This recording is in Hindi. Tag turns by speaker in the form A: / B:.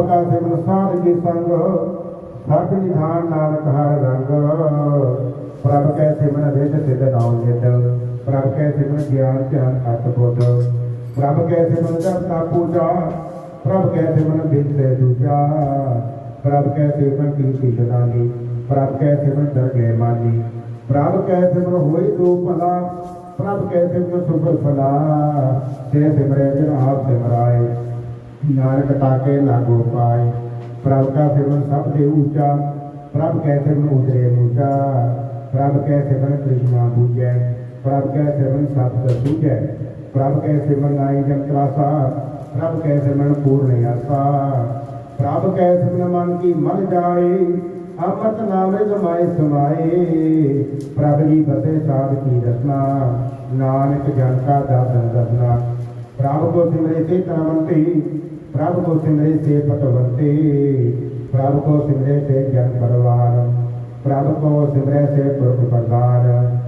A: सेवन साध के संग सत निधान नानक हर रंग प्रभ कै सिमन रिध सिध नाम निध प्रभ कै सिमन ज्ञान ध्यान अत बुध प्रभ कै सिमन जपता पूजा प्रभ कै सिमन बिन से दूजा प्रभ कै सिमन कीर्ति जनानी प्रभ कै सिमन डर गए मानी प्रभ कै सिमन होई दो भला प्रभ कै सिमन सुख फला? ते सिमरे जन आप सिमरा। ਨਾਨਕ ਤਾਕੇ ਲਾਗੋ ਪਾਏ ਪ੍ਰਭ ਕਾ ਸਿਮਰਨ ਸਭ ਤੇ ਉੱਚਾ ਪ੍ਰਭ ਕੈ ਸਿਮਰਨ ਉਤਰੇ ਮੂਚਾ ਪ੍ਰਭ ਕੈ ਸਿਮਰਨ ਕ੍ਰਿਸ਼ਨਾ ਬੂਝੈ ਪ੍ਰਭ ਕੈ ਸਿਮਰਨ ਸਤਿ ਸੂਝੈ ਪ੍ਰਭ ਕੈ ਸਿਮਰਨ ਆਈ ਜਨ ਤਰਾਸਾ ਪ੍ਰਭ ਕੈ ਸਿਮਰਨ ਪੂਰਨ ਆਸਾ ਪ੍ਰਭ ਕੈ ਸਿਮਰਨ ਮਨ ਕੀ ਮਨ ਜਾਏ ਅੰਮ੍ਰਿਤ ਨਾਮ ਜਮਾਏ ਸਮਾਏ ਪ੍ਰਭ ਜੀ ਬਸੇ ਸਾਧ ਕੀ ਰਸਨਾ ਨਾਨਕ ਜਨ ਕਾ ਦਾਤਨ ਦਸਨਾ ਪ੍ਰਭ ਕੋ ਸਿਮਰੇ ਸੇ ਤਨਵੰਤੀ प्रभु को सिमरे से पटवंती प्रभु को सिमरे से ज्ञान परवार प्रभु को सिमरे से पुरुष प्रदार